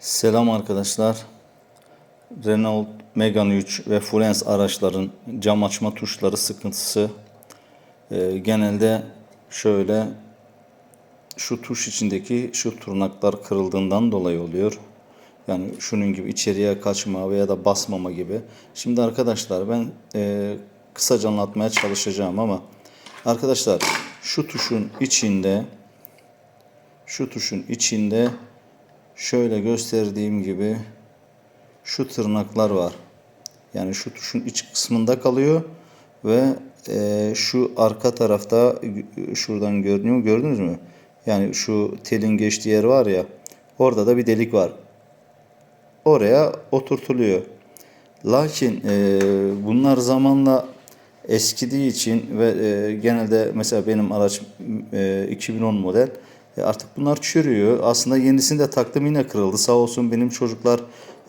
Selam arkadaşlar. Renault Megane 3 ve Fluence araçların cam açma tuşları sıkıntısı e, genelde şöyle şu tuş içindeki şu turnaklar kırıldığından dolayı oluyor. Yani şunun gibi içeriye kaçma veya da basmama gibi. Şimdi arkadaşlar ben e, kısaca anlatmaya çalışacağım ama arkadaşlar şu tuşun içinde şu tuşun içinde şöyle gösterdiğim gibi şu tırnaklar var. Yani şu tuşun iç kısmında kalıyor ve e, şu arka tarafta şuradan görünüyor gördünüz mü? Yani şu telin geçtiği yer var ya orada da bir delik var. Oraya oturtuluyor. Lakin e, bunlar zamanla eskidiği için ve e, genelde mesela benim araç e, 2010 model e, artık bunlar çürüyor. Aslında yenisini de taktım yine kırıldı. Sağ olsun benim çocuklar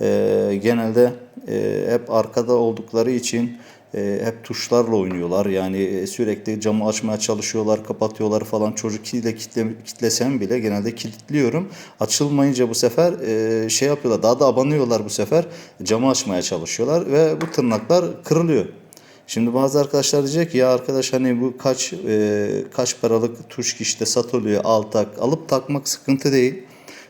e, genelde e, hep arkada oldukları için e, hep tuşlarla oynuyorlar. Yani e, sürekli camı açmaya çalışıyorlar, kapatıyorlar falan. Çocuk kitle, kitle, kitlesem bile genelde kilitliyorum. Açılmayınca bu sefer e, şey yapıyorlar. Daha da abanıyorlar bu sefer. Camı açmaya çalışıyorlar ve bu tırnaklar kırılıyor. Şimdi bazı arkadaşlar diyecek ki ya arkadaş hani bu kaç e, kaç paralık tuş işte satılıyor al tak alıp takmak sıkıntı değil.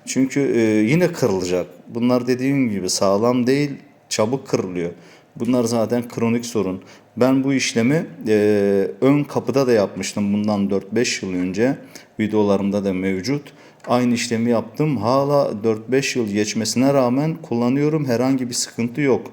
Çünkü e, yine kırılacak. Bunlar dediğim gibi sağlam değil çabuk kırılıyor. Bunlar zaten kronik sorun. Ben bu işlemi e, ön kapıda da yapmıştım bundan 4-5 yıl önce. Videolarımda da mevcut. Aynı işlemi yaptım. Hala 4-5 yıl geçmesine rağmen kullanıyorum. Herhangi bir sıkıntı yok.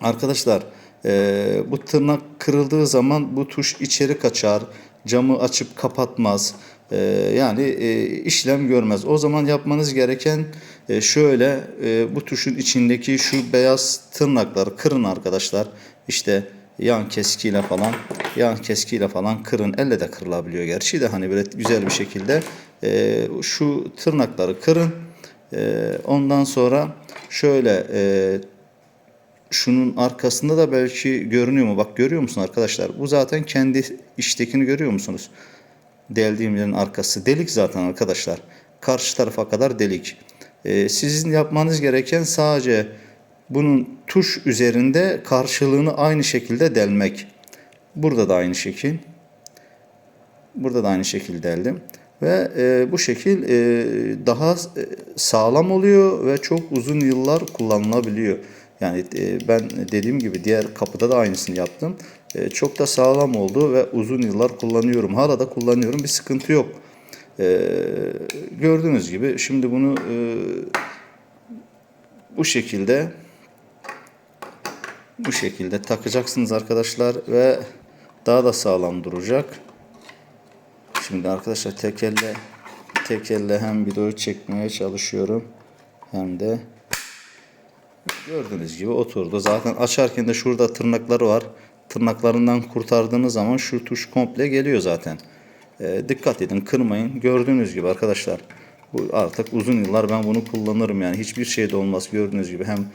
Arkadaşlar e, bu tırnak kırıldığı zaman bu tuş içeri kaçar, camı açıp kapatmaz. E, yani e, işlem görmez. O zaman yapmanız gereken e, şöyle e, bu tuşun içindeki şu beyaz tırnakları kırın arkadaşlar. İşte yan keskiyle falan yan keskiyle falan kırın. Elle de kırılabiliyor gerçi de hani böyle güzel bir şekilde e, şu tırnakları kırın. E, ondan sonra şöyle e, şunun arkasında da belki görünüyor mu? Bak görüyor musun arkadaşlar? Bu zaten kendi iştekini görüyor musunuz? Deldiğim yerin arkası. Delik zaten arkadaşlar. Karşı tarafa kadar delik. Ee, sizin yapmanız gereken sadece bunun tuş üzerinde karşılığını aynı şekilde delmek. Burada da aynı şekil. Burada da aynı şekilde deldim. Ve e, bu şekil e, daha e, sağlam oluyor ve çok uzun yıllar kullanılabiliyor. Yani e, ben dediğim gibi diğer kapıda da aynısını yaptım. E, çok da sağlam oldu ve uzun yıllar kullanıyorum. Hala da kullanıyorum. Bir sıkıntı yok. E, gördüğünüz gibi şimdi bunu e, bu şekilde bu şekilde takacaksınız arkadaşlar ve daha da sağlam duracak. Şimdi arkadaşlar tek elle tek elle hem videoyu çekmeye çalışıyorum hem de Gördüğünüz gibi oturdu. Zaten açarken de şurada tırnakları var. Tırnaklarından kurtardığınız zaman şu tuş komple geliyor zaten. E, dikkat edin kırmayın. Gördüğünüz gibi arkadaşlar. Bu artık uzun yıllar ben bunu kullanırım yani. Hiçbir şey de olmaz gördüğünüz gibi. Hem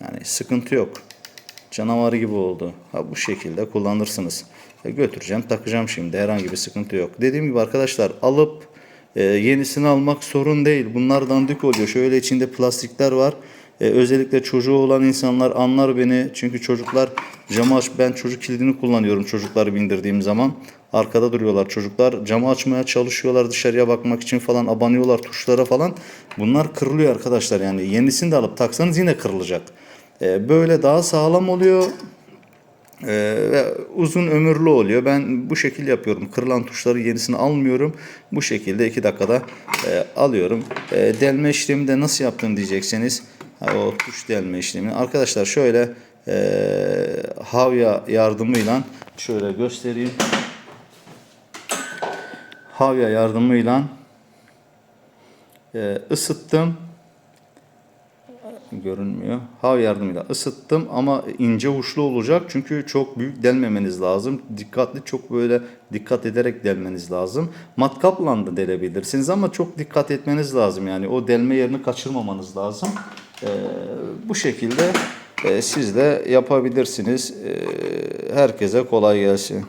yani sıkıntı yok. Canavar gibi oldu. Ha, bu şekilde kullanırsınız. E, götüreceğim takacağım şimdi. Herhangi bir sıkıntı yok. Dediğim gibi arkadaşlar alıp e, yenisini almak sorun değil. Bunlar dandik oluyor. Şöyle içinde plastikler var. E, özellikle çocuğu olan insanlar anlar beni. Çünkü çocuklar camı aç. Ben çocuk kilidini kullanıyorum çocukları bindirdiğim zaman. Arkada duruyorlar çocuklar. Camı açmaya çalışıyorlar dışarıya bakmak için falan. Abanıyorlar tuşlara falan. Bunlar kırılıyor arkadaşlar. Yani yenisini de alıp taksanız yine kırılacak. E, böyle daha sağlam oluyor. Ee, ve uzun ömürlü oluyor. Ben bu şekilde yapıyorum. Kırılan tuşları yenisini almıyorum. Bu şekilde 2 dakikada e, alıyorum. E, delme işlemi de nasıl yaptım diyecekseniz o tuş delme işlemini. Arkadaşlar şöyle e, havya yardımıyla şöyle göstereyim. Havya yardımıyla e, ısıttım görünmüyor. Hav yardımıyla ısıttım ama ince uçlu olacak çünkü çok büyük delmemeniz lazım. Dikkatli çok böyle dikkat ederek delmeniz lazım. Matkapla da delebilirsiniz ama çok dikkat etmeniz lazım yani o delme yerini kaçırmamanız lazım. Ee, bu şekilde e, siz de yapabilirsiniz. Ee, herkese kolay gelsin.